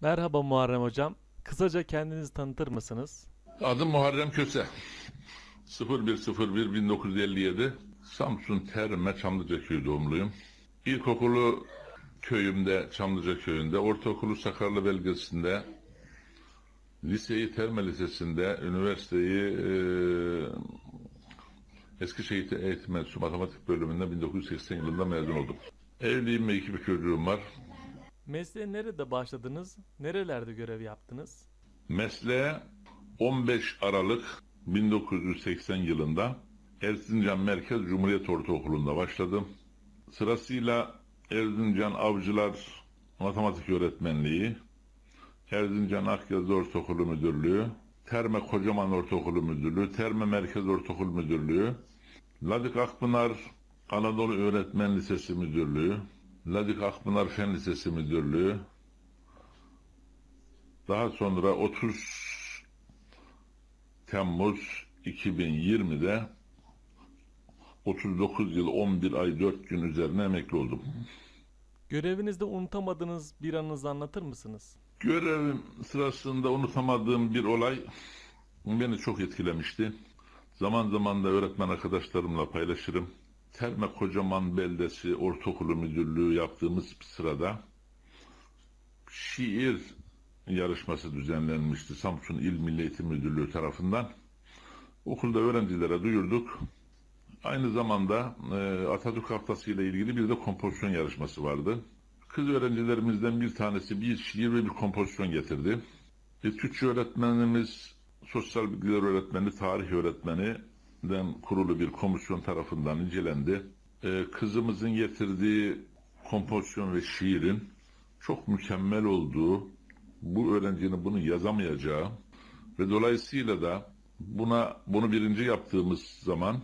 Merhaba Muharrem Hocam. Kısaca kendinizi tanıtır mısınız? Adım Muharrem Köse. 0101 1957 Samsun Terme Çamlıca Köyü doğumluyum. İlkokulu köyümde, Çamlıca Köyü'nde, ortaokulu Sakarlı Belgesi'nde, liseyi Terme Lisesi'nde, üniversiteyi eee Eskişehir Eğitim Matematik bölümünden 1980 yılında mezun oldum. Evliyim ve iki bir çocuğum var. Mesleğe nerede başladınız? Nerelerde görev yaptınız? Mesleğe 15 Aralık 1980 yılında Erzincan Merkez Cumhuriyet Ortaokulu'nda başladım. Sırasıyla Erzincan Avcılar Matematik Öğretmenliği, Erzincan Akyazı Ortaokulu Müdürlüğü, Terme Kocaman Ortaokulu Müdürlüğü, Terme Merkez Ortaokul Müdürlüğü, Ladik Akpınar Anadolu Öğretmen Lisesi Müdürlüğü, Ladik Akpınar Fen Lisesi Müdürlüğü, daha sonra 30 Temmuz 2020'de 39 yıl 11 ay 4 gün üzerine emekli oldum. Görevinizde unutamadığınız bir anınızı anlatır mısınız? Görevim sırasında unutamadığım bir olay beni çok etkilemişti. Zaman zaman da öğretmen arkadaşlarımla paylaşırım. Terme Kocaman Beldesi Ortaokulu Müdürlüğü yaptığımız sırada şiir yarışması düzenlenmişti Samsun İl Milli Eğitim Müdürlüğü tarafından. Okulda öğrencilere duyurduk. Aynı zamanda e, Atatürk Haftası ile ilgili bir de kompozisyon yarışması vardı. Kız öğrencilerimizden bir tanesi bir şiir ve bir kompozisyon getirdi. E, Türkçe öğretmenimiz, sosyal bilgiler öğretmeni, tarih öğretmeninden kurulu bir komisyon tarafından incelendi. E, kızımızın getirdiği kompozisyon ve şiirin çok mükemmel olduğu, bu öğrencinin bunu yazamayacağı ve dolayısıyla da buna bunu birinci yaptığımız zaman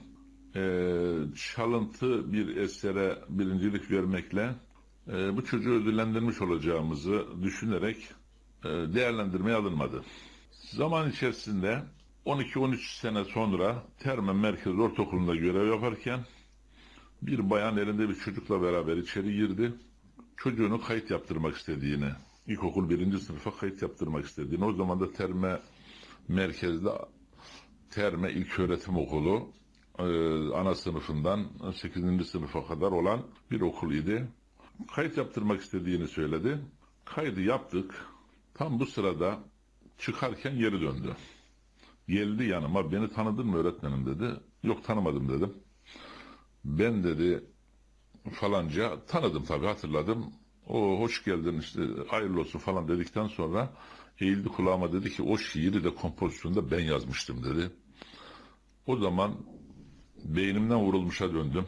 eee, çalıntı bir esere birincilik vermekle eee, bu çocuğu ödüllendirmiş olacağımızı düşünerek eee, değerlendirmeye alınmadı. Zaman içerisinde 12-13 sene sonra Terme Merkez Ortaokulu'nda görev yaparken bir bayan elinde bir çocukla beraber içeri girdi. Çocuğunu kayıt yaptırmak istediğini, ilkokul birinci sınıfa kayıt yaptırmak istediğini, o zaman da Terme merkezde Terme İlköğretim Okulu e, ana sınıfından 8. sınıfa kadar olan bir okul idi. Kayıt yaptırmak istediğini söyledi. Kaydı yaptık. Tam bu sırada çıkarken geri döndü. Geldi yanıma beni tanıdın mı öğretmenim dedi. Yok tanımadım dedim. Ben dedi falanca tanıdım tabii hatırladım. O hoş geldin işte hayırlı olsun falan dedikten sonra eğildi kulağıma dedi ki o şiiri de kompozisyonda ben yazmıştım dedi. O zaman beynimden vurulmuşa döndüm.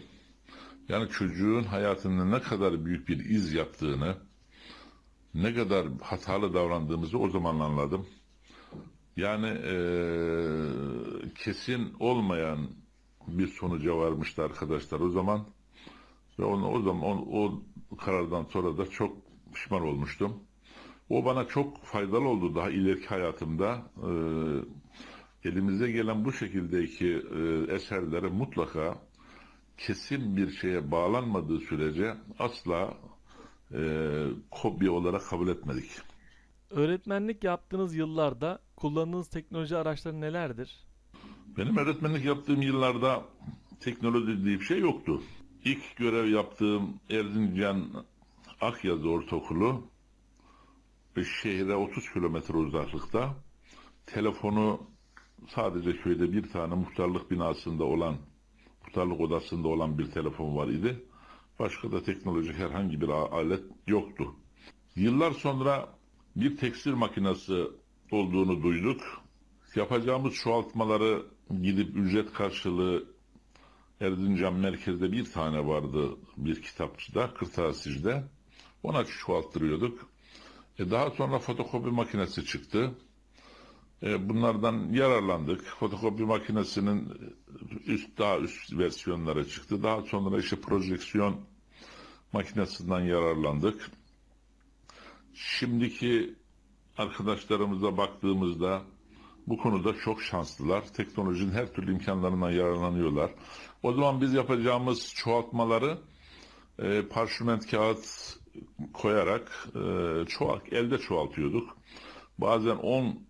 Yani çocuğun hayatında ne kadar büyük bir iz yaptığını, ne kadar hatalı davrandığımızı o zaman anladım. Yani eee, kesin olmayan bir sonuca varmıştı arkadaşlar o zaman. Ve onu, o zaman o, o karardan sonra da çok pişman olmuştum. O bana çok faydalı oldu daha ileriki hayatımda. Ee, elimize gelen bu şekildeki e, eserlere mutlaka kesin bir şeye bağlanmadığı sürece asla e, kopya olarak kabul etmedik. Öğretmenlik yaptığınız yıllarda kullandığınız teknoloji araçları nelerdir? Benim öğretmenlik yaptığım yıllarda teknoloji diye bir şey yoktu. İlk görev yaptığım Erzincan Akyazı Ortaokulu şehre 30 kilometre uzaklıkta telefonu sadece köyde bir tane muhtarlık binasında olan muhtarlık odasında olan bir telefon var idi. Başka da teknolojik herhangi bir alet yoktu. Yıllar sonra bir tekstil makinesi olduğunu duyduk. Yapacağımız çoğaltmaları gidip ücret karşılığı Erzincan merkezde bir tane vardı bir kitapçıda, kırtasiyede. Ona çoğalttırıyorduk. E daha sonra fotokopi makinesi çıktı. E bunlardan yararlandık. Fotokopi makinesinin üst daha üst versiyonları çıktı. Daha sonra işte projeksiyon makinesinden yararlandık. Şimdiki arkadaşlarımıza baktığımızda bu konuda çok şanslılar. Teknolojinin her türlü imkanlarından yararlanıyorlar. O zaman biz yapacağımız çoğaltmaları e, parşöment kağıt koyarak e, çoğalt, elde çoğaltıyorduk. Bazen 10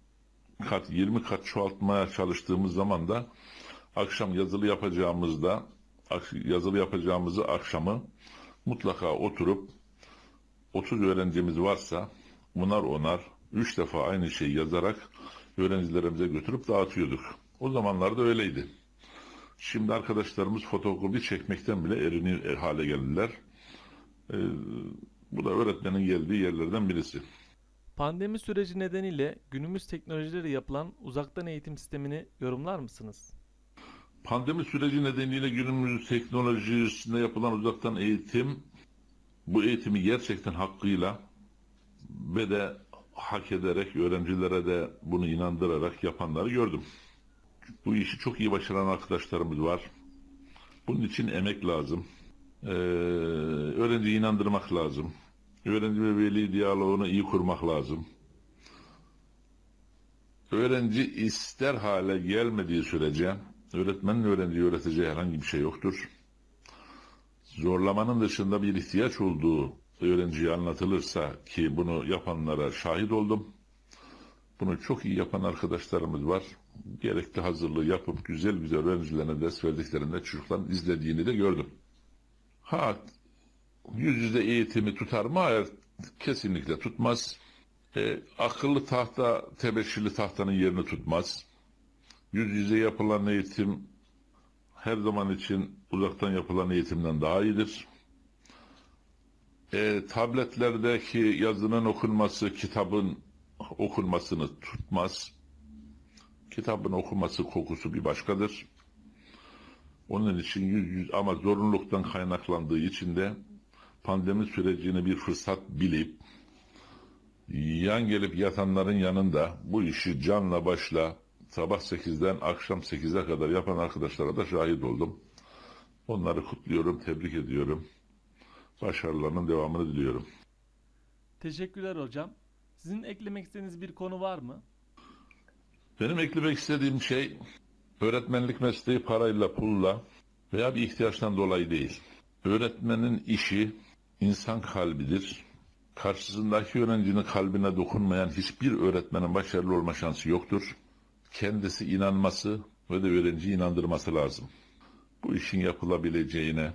kat, 20 kat çoğaltmaya çalıştığımız zaman da akşam yazılı yapacağımızda yazılı yapacağımızı akşamı mutlaka oturup 30 öğrencimiz varsa onar onar 3 defa aynı şeyi yazarak öğrencilerimize götürüp dağıtıyorduk. O zamanlarda öyleydi. Şimdi arkadaşlarımız fotokopi çekmekten bile erinir hale geldiler. Ee, bu da öğretmenin geldiği yerlerden birisi. Pandemi süreci nedeniyle günümüz teknolojileri yapılan uzaktan eğitim sistemini yorumlar mısınız? Pandemi süreci nedeniyle günümüz teknolojisinde yapılan uzaktan eğitim bu eğitimi gerçekten hakkıyla ve de hak ederek öğrencilere de bunu inandırarak yapanları gördüm. Bu işi çok iyi başaran arkadaşlarımız var. Bunun için emek lazım. Ee, öğrenciyi inandırmak lazım. Öğrenci ve veli diyaloğunu iyi kurmak lazım. Öğrenci ister hale gelmediği sürece öğretmenin öğrenciye öğreteceği herhangi bir şey yoktur. Zorlamanın dışında bir ihtiyaç olduğu öğrenciye anlatılırsa ki bunu yapanlara şahit oldum. Bunu çok iyi yapan arkadaşlarımız var. Gerekli hazırlığı yapıp güzel güzel öğrencilerine ders verdiklerinde çocukların izlediğini de gördüm. Ha yüz yüze eğitimi tutar mı? Hayır, kesinlikle tutmaz. E, akıllı tahta, tebeşirli tahtanın yerini tutmaz. Yüz yüze yapılan eğitim her zaman için uzaktan yapılan eğitimden daha iyidir. E, tabletlerdeki yazının okunması kitabın okunmasını tutmaz. Kitabın okunması kokusu bir başkadır. Onun için yüz yüz ama zorunluluktan kaynaklandığı için de pandemi sürecini bir fırsat bilip yan gelip yatanların yanında bu işi canla başla sabah 8'den akşam 8'e kadar yapan arkadaşlara da şahit oldum. Onları kutluyorum, tebrik ediyorum. Başarılarının devamını diliyorum. Teşekkürler hocam. Sizin eklemek istediğiniz bir konu var mı? Benim eklemek istediğim şey öğretmenlik mesleği parayla, pulla veya bir ihtiyaçtan dolayı değil. Öğretmenin işi insan kalbidir. Karşısındaki öğrencinin kalbine dokunmayan hiçbir öğretmenin başarılı olma şansı yoktur. Kendisi inanması ve de öğrenciyi inandırması lazım. Bu işin yapılabileceğine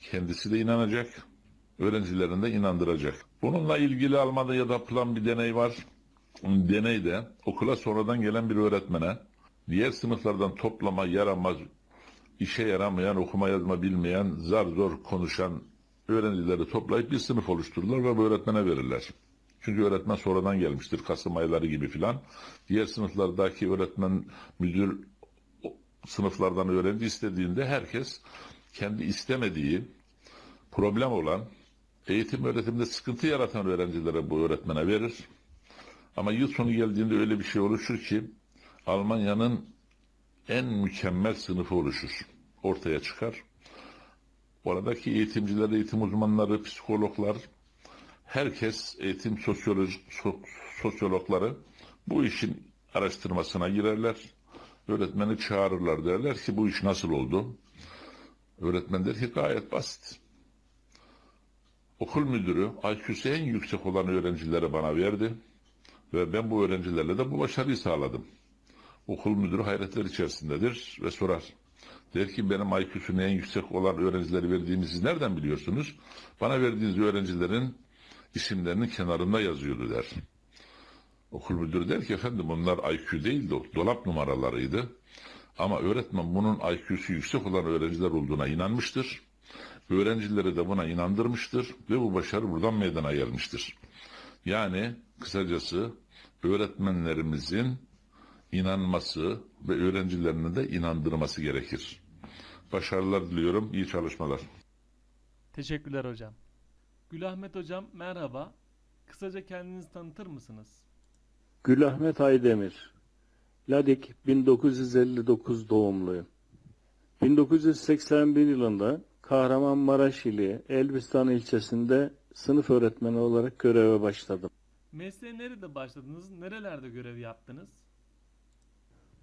kendisi de inanacak, öğrencilerini de inandıracak. Bununla ilgili Almanya'da yapılan bir deney var. Deneyde okula sonradan gelen bir öğretmene diğer sınıflardan toplama yaramaz, işe yaramayan, okuma yazma bilmeyen, zar zor konuşan öğrencileri toplayıp bir sınıf oluştururlar ve bu öğretmene verirler. Çünkü öğretmen sonradan gelmiştir, Kasım ayları gibi filan. Diğer sınıflardaki öğretmen, müdür sınıflardan öğrenci istediğinde herkes kendi istemediği, problem olan, eğitim öğretimde sıkıntı yaratan öğrencilere bu öğretmene verir. Ama yıl sonu geldiğinde öyle bir şey oluşur ki Almanya'nın en mükemmel sınıfı oluşur. Ortaya çıkar. Oradaki eğitimciler, eğitim uzmanları, psikologlar, herkes eğitim sosyoloji, so- sosyologları bu işin araştırmasına girerler. Öğretmeni çağırırlar derler ki bu iş nasıl oldu? Öğretmen der ki gayet basit. Okul müdürü IQ'su en yüksek olan öğrencileri bana verdi ve ben bu öğrencilerle de bu başarıyı sağladım. Okul müdürü hayretler içerisindedir ve sorar. Der ki benim IQ'sunun en yüksek olan öğrencileri verdiğimi siz nereden biliyorsunuz? Bana verdiğiniz öğrencilerin isimlerinin kenarında yazıyordu der. Okul müdürü der ki efendim onlar IQ değil de dolap numaralarıydı. Ama öğretmen bunun IQ'su yüksek olan öğrenciler olduğuna inanmıştır. Öğrencileri de buna inandırmıştır ve bu başarı buradan meydana gelmiştir. Yani kısacası öğretmenlerimizin inanması ve öğrencilerini de inandırması gerekir. Başarılar diliyorum, iyi çalışmalar. Teşekkürler hocam. Gülahmet hocam merhaba. Kısaca kendinizi tanıtır mısınız? Gülahmet Aydemir. Ladik 1959 doğumluyum. 1981 yılında Kahramanmaraş ili Elbistan ilçesinde sınıf öğretmeni olarak göreve başladım. Mesleğe nerede başladınız? Nerelerde görev yaptınız?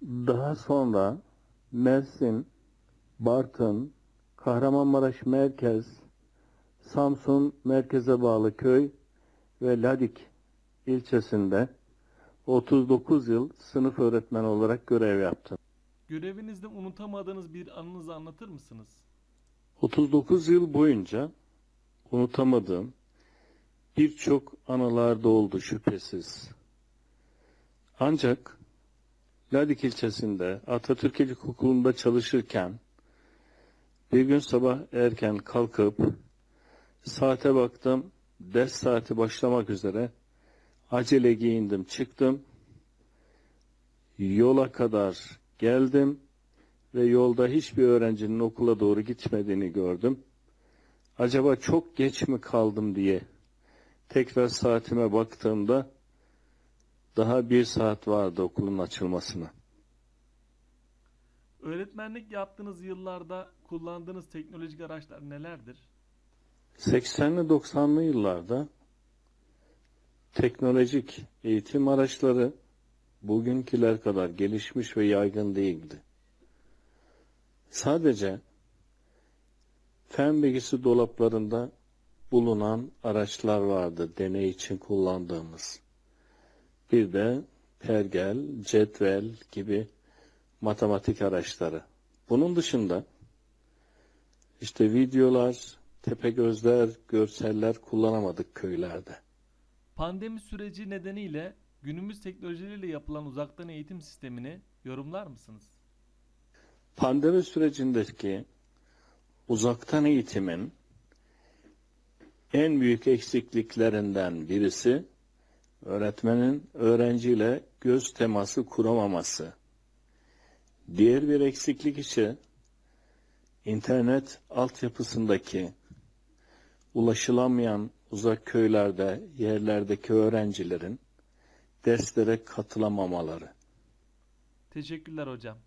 Daha sonra Mersin, Bartın, Kahramanmaraş Merkez, Samsun merkeze bağlı köy ve Ladik ilçesinde 39 yıl sınıf öğretmeni olarak görev yaptım. Görevinizde unutamadığınız bir anınızı anlatır mısınız? 39 yıl boyunca unutamadığım birçok anılar da oldu şüphesiz. Ancak Ladik ilçesinde Atatürk İlkokulu'nda çalışırken bir gün sabah erken kalkıp saate baktım ders saati başlamak üzere acele giyindim çıktım yola kadar geldim ve yolda hiçbir öğrencinin okula doğru gitmediğini gördüm. Acaba çok geç mi kaldım diye tekrar saatime baktığımda daha bir saat vardı okulun açılmasına. Öğretmenlik yaptığınız yıllarda kullandığınız teknolojik araçlar nelerdir? 80'li 90'lı yıllarda teknolojik eğitim araçları bugünküler kadar gelişmiş ve yaygın değildi. Sadece fen bilgisi dolaplarında bulunan araçlar vardı deney için kullandığımız. Bir de pergel, cetvel gibi matematik araçları. Bunun dışında işte videolar, tepe gözler, görseller kullanamadık köylerde. Pandemi süreci nedeniyle günümüz teknolojileriyle yapılan uzaktan eğitim sistemini yorumlar mısınız? Pandemi sürecindeki uzaktan eğitimin en büyük eksikliklerinden birisi öğretmenin öğrenciyle göz teması kuramaması. Diğer bir eksiklik ise internet altyapısındaki ulaşılamayan uzak köylerde, yerlerdeki öğrencilerin derslere katılamamaları. Teşekkürler hocam.